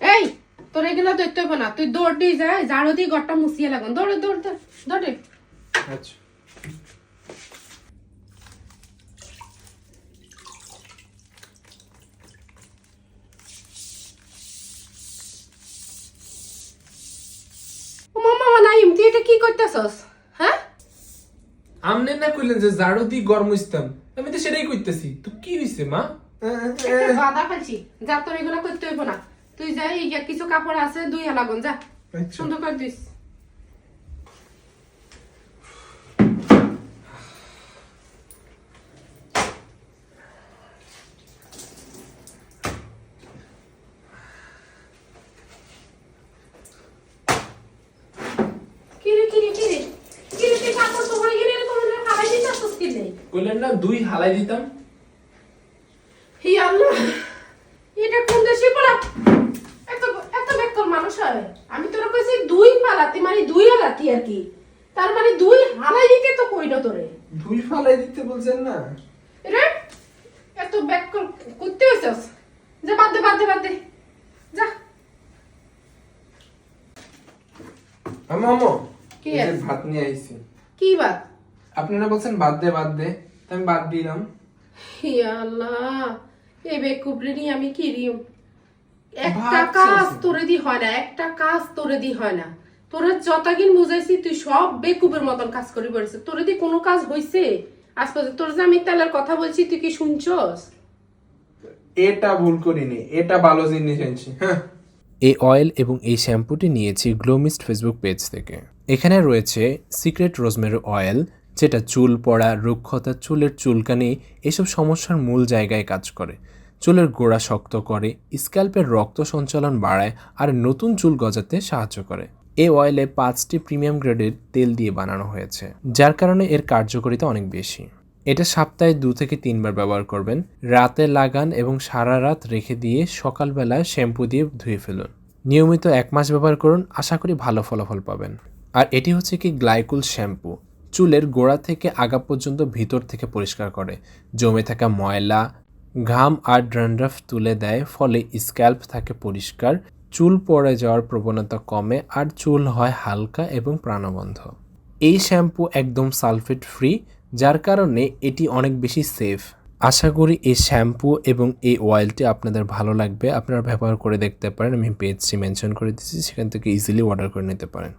এই তোর এগুলো দেখতে হবে না তুই দৌড় দিয়ে যা ঝাড়ু দিয়ে ঘরটা মুছিয়ে লাগুন। দৌড়ে দৌড় দৌড় আচ্ছা। মামা নাইম তুই এটা কি করতেছস? হ্যাঁ? আমনে না কইলেন যে ঝাড়ু দি গরম আমি তো সেটাই কইতেছি। তো কি হইছে মা? বাধা ফেলছি যা তোর এগুলো করতে হইব না। তুই যাই ইয়া কিছু কাপড় আছে দুই লাগুন যা। আচ্ছা। সুন্দর করে দিস। কিরে কিরে কিরে? কিরে তুই কাপড় তো গেলে কোনো খাবার দিতে আসছিস কি নেই কইলেন না দুই হালাই দিতাম। হি আল্লাহ এটা কোন দেশে পড়া এত এত বেকল আমি তোরা কইছি দুই পালাতি মানে দুই হালাতি আর কি। তার মানে দুই হালাই দিকে তো কইল তোরে। দুই ফালাই দিতে বলছেন না? রে এত বেকল করতে হইছস? যা বাদ দে বাদ দে বাদ দে। যা। আমা আমো কি আছে? ভাত নিয়ে আইছি। কি বাদ আপনারা বলছেন বাদ দে বাদ দে আমি বাদ দিলাম। হি আল্লাহ এই বেকুবরে নিয়ে আমি কি রিম? একটা কাজ তোরে দি হয় না একটা কাজ তোরে দি হয় না। তোরে যতদিন বুঝাইছি তুই সব বেকুবের মতন কাজ করে বেড়েছে তোরে দি কোনো কাজ হইছে? আজ পর্যন্ত তোর যে আমি তেলের কথা বলছি তুই কি শুনছস? এটা ভুল করিনি এটা ভালো জিনিস আনছি হ্যাঁ। এই অয়েল এবং এই শ্যাম্পুটি নিয়েছি গ্লোমিস্ট ফেসবুক পেজ থেকে। এখানে রয়েছে সিক্রেট রোজমেরি অয়েল যেটা চুল পড়া রুক্ষতা চুলের চুলকানি এসব সমস্যার মূল জায়গায় কাজ করে। চুলের গোড়া শক্ত করে, স্ক্যাল্পের রক্ত সঞ্চালন বাড়ায় আর নতুন চুল গজাতে সাহায্য করে। এই অয়েলে পাঁচটি প্রিমিয়াম গ্রেডের তেল দিয়ে বানানো হয়েছে, যার কারণে এর কার্যকারিতা অনেক বেশি। এটা সপ্তাহে দু থেকে তিনবার ব্যবহার করবেন, রাতে লাগান এবং সারা রাত রেখে দিয়ে সকালবেলা শ্যাম্পু দিয়ে ধুয়ে ফেলুন। নিয়মিত এক মাস ব্যবহার করুন, আশা করি ভালো ফলাফল পাবেন। আর এটি হচ্ছে কি গ্লাইকুল শ্যাম্পু। চুলের গোড়া থেকে আগা পর্যন্ত ভিতর থেকে পরিষ্কার করে, জমে থাকা ময়লা ঘাম আর ড্যান্ড্রাফ তুলে দেয়, ফলে স্ক্যাল্প থাকে পরিষ্কার, চুল পড়ে যাওয়ার প্রবণতা কমে আর চুল হয় হালকা এবং প্রাণবন্ধ এই শ্যাম্পু একদম সালফেট ফ্রি, যার কারণে এটি অনেক বেশি সেফ। আশা করি এই শ্যাম্পু এবং এই অয়েলটি আপনাদের ভালো লাগবে। আপনারা ব্যবহার করে দেখতে পারেন, আমি পেজটি মেনশন করে দিচ্ছি সেখান থেকে ইজিলি অর্ডার করে নিতে পারেন।